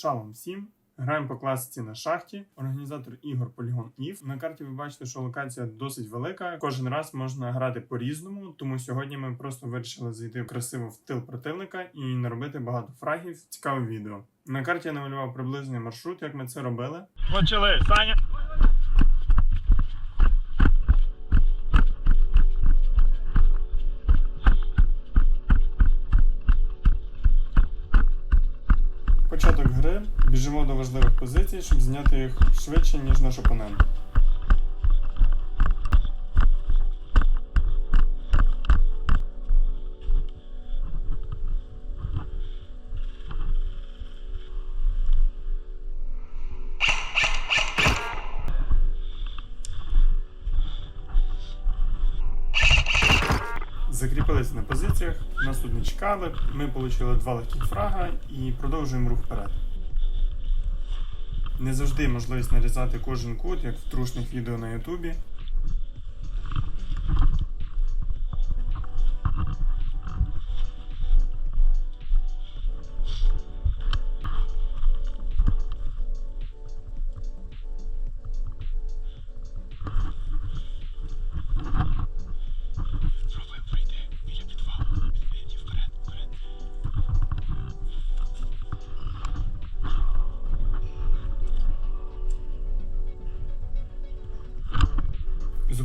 Шалом всім! Граємо по класиці на шахті. Організатор ігор Полігон Ів. На карті ви бачите, що локація досить велика. Кожен раз можна грати по-різному. Тому сьогодні ми просто вирішили зайти красиво в тил противника і наробити багато фрагів. Цікаве відео. На карті я намалював приблизний маршрут, як ми це робили. Почали, Саня. Початок гри. Біжимо до важливих позицій, щоб зняти їх швидше, ніж наш опонент. Закріпилися на позиціях, нас тут не чекали. Ми отримали два легких фрага і продовжуємо рух вперед. Не завжди можливість нарізати кожен кут, як в трушних відео на Ютубі.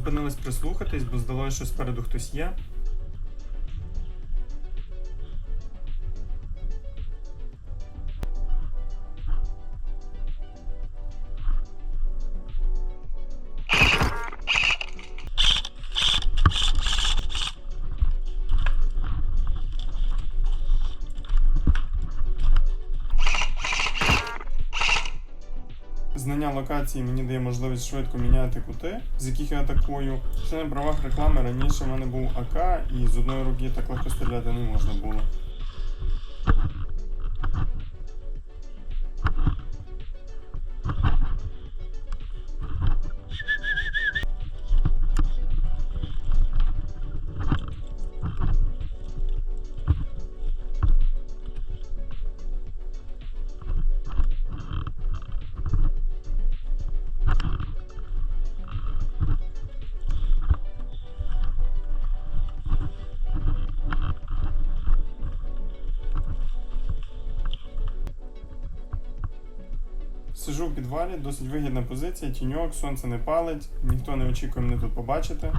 Зупинились прислухатись, бо здалося, що спереду хтось є. Локації мені дає можливість швидко міняти кути, з яких я атакую. Ще на правах реклами раніше в мене був АК, і з одної руки так легко стріляти не можна було. Сижу в підвалі, досить вигідна позиція, тіньок, сонце не палить, ніхто не очікує мене тут побачити.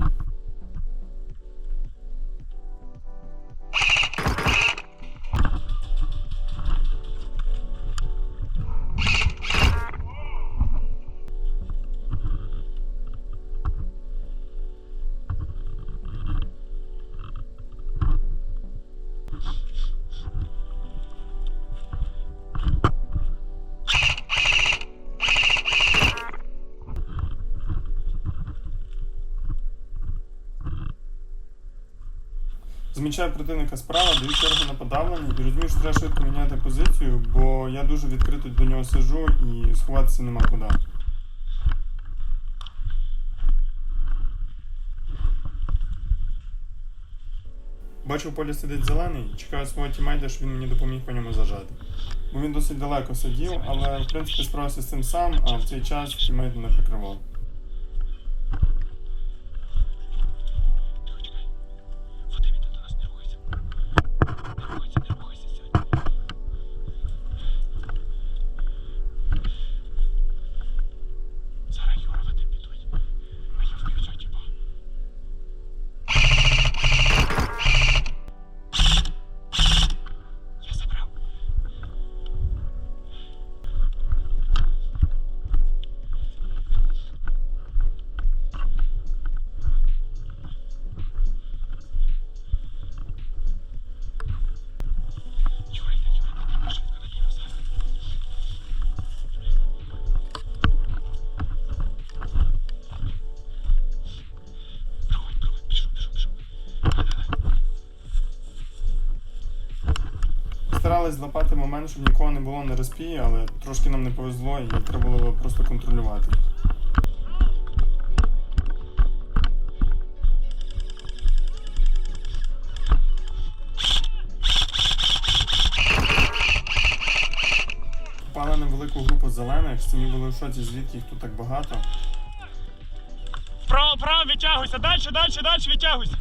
Змічаю противника справа, даю чергу на подавлення і розумію, що треба швидко міняти позицію, бо я дуже відкрито до нього сижу і сховатися нема куди. Бачу, в полі сидить зелений, чекаю свого тімейта, щоб він мені допоміг по ньому зажати. Бо він досить далеко сидів, але в принципі справився з цим сам, а в цей час тімейт не прикривав. Старались злапати момент, щоб нікого не було на розпії, але трошки нам не повезло і треба було просто контролювати. контексті. Ми були в шоці, звідки їх тут так багато. Вправо, вправо, відтягуйся, далі, далі, далі, відтягуйся.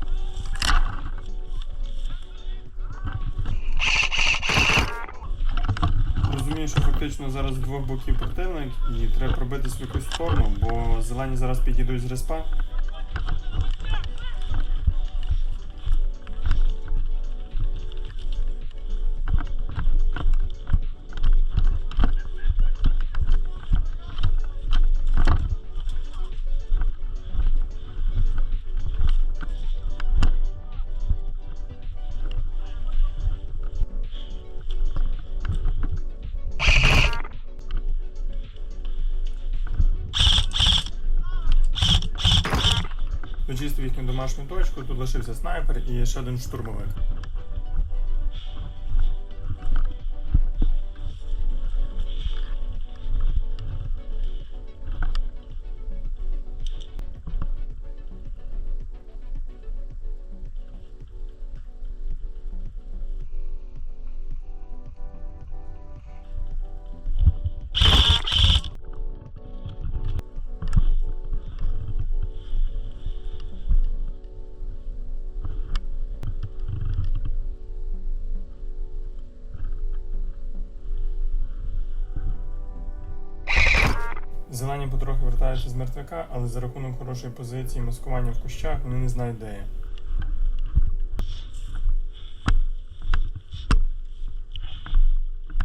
Фактично зараз двох боків противник і треба пробитись в якусь сторону, бо зелені зараз підійдуть з респа. Дочистив їхню домашню точку, тут лишився снайпер і ще один штурмовик. Зелені потрохи вертаються з мертвяка, але за рахунок хорошої позиції маскування в кущах вони не знають, де.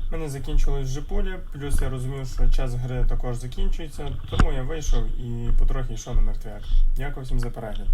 У мене закінчилось вже пулі, плюс я розумів, що час гри також закінчується, тому я вийшов і потрохи йшов на мертвяк. Дякую всім за перегляд.